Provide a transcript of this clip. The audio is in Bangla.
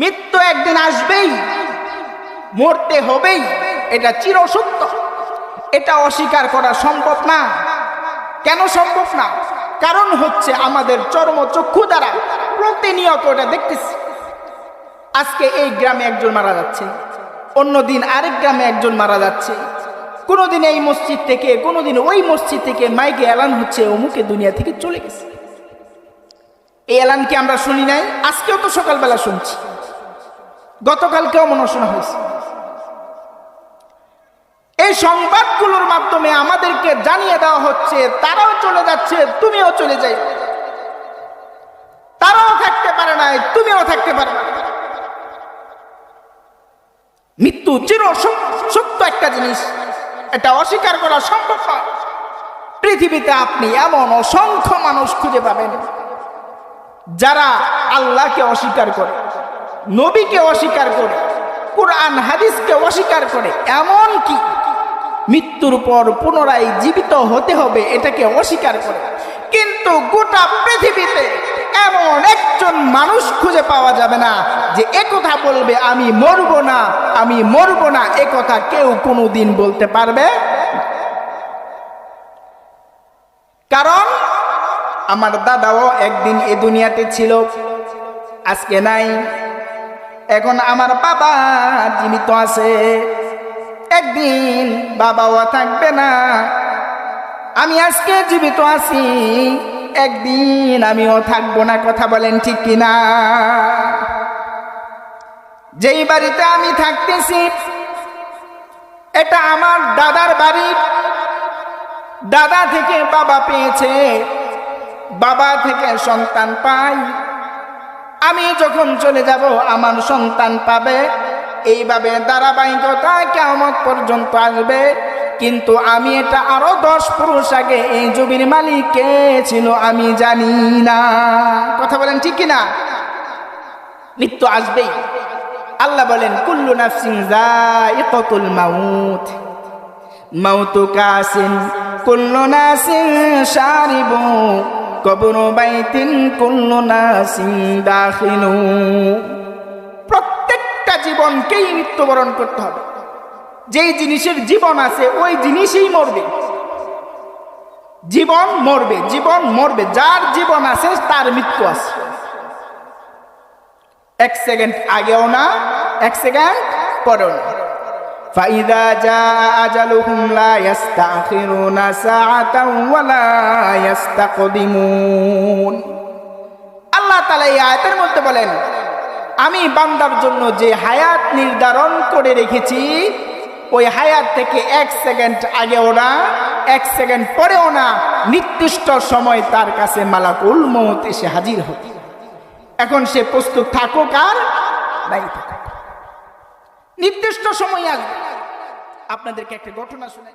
মৃত্যু একদিন আসবেই, মরতে হবেই, এটা চিরসত্য। এটা অস্বীকার করা সম্ভব না। কেন সম্ভব না? কারণ হচ্ছে আমাদের চর্মচক্ষু দ্বারা প্রতিনিয়ত এটা দেখতেছি। আজকে এই গ্রামে একজন মারা যাচ্ছে, অন্যদিন আরেক গ্রামে একজন মারা যাচ্ছে। কোনোদিন এই মসজিদ থেকে, কোনোদিন ওই মসজিদ থেকে মাইকে এলান হচ্ছে অমুকে দুনিয়া থেকে চলে গেছে। এই এলান কি আমরা শুনি নাই? আজকেও তো সকালবেলা শুনছি। গতকালকেও মনে হয় হয়েছে। এই সংবাদগুলোর মাধ্যমে আমাদেরকে জানিয়ে দেওয়া হচ্ছে, তারাও চলে যাচ্ছে, তুমিও চলে যাই। তারাও থাকতে পারে নাই, তুমিও থাকতে পারে না। মৃত্যু চির সত- সত্য একটা জিনিস, এটা অস্বীকার করা সম্ভব নয় পৃথিবীতে আপনি এমন অসংখ্য মানুষ খুঁজে পাবেন, যারা আল্লাহকে অস্বীকার করে। নবীকে অস্বীকার করে, কোরআন, হাদিসকে অস্বীকার করে এমন কি মৃত্যুর পর পুনরায় জীবিত হতে হবে এটাকে অস্বীকার করে। কিন্তু গোটা পৃথিবীতে এমন একজন মানুষ খুঁজে পাওয়া যাবে না যে একথা বলবে, আমি মরব না, আমি মরব না। একথা কেউ কোনোদিন বলতে পারবে কারণ আমার দাদাও একদিন এ দুনিয়াতে ছিল, আজকে নাই। এখন আমার বাবা জীবিত আছে। একদিন বাবাও থাকবে না। আমি আজকে জীবিত আছি, একদিন আমিও থাকব না, কথা বলেন ঠিক কিনা? যেই বাড়িতে আমি থাকতেছি, এটা আমার দাদার বাড়ি। দাদা থেকে বাবা পেয়েছে, বাবা থেকে সন্তান পাই। আমি যখন চলে যাব, আমার সন্তান পাবে। এইভাবে ধারাবাহিকতা কেমন পর্যন্ত আসবে। কিন্তু আমি এটা আরও দশ পুরুষ আগে এই জমির মালিক কে ছিল আমি জানি না। কথা বলেন ঠিক কিনা? মৃত্যু আসবেই। আল্লাহ বলেন, কুল্লু নাফসিন যায়িকাতুল মাউত। মাউতু কাসিন কুল্লু নাসিন শারিবু কবরু বাইতিন কুল্লু নাসিন দাখিলু। প্রত্যেকটা জীবনকেই মৃত্যুবরণ করতে হবে। যেই জিনিসের জীবন আছে, ওই জিনিসই মরবে। জীবন মরবে জীবন মরবে, যার জীবন আছে, তার মৃত্যু আছে। এক সেকেন্ড আগেও না, এক সেকেন্ড পরেও না। فإذا جاء أجلهم لا يستأخرون ساعة ولا يستقدمون আল্লাহ তালা এই আয়াতের মধ্যে বলেন আমি বান্দার জন্য যে হায়াত নির্ধারণ করে রেখেছি ওই হায়াত থেকে এক সেকেন্ড আগেও না এক সেকেন্ড পরেও না নির্দিষ্ট সময় তার কাছে মালাকুল মৌত এসে হাজির হতে এখন সে প্রস্তুত থাকুক আর নাই থাকুক নির্দিষ্ট সময় আসবে আপনাদেরকে একটা ঘটনা শুনে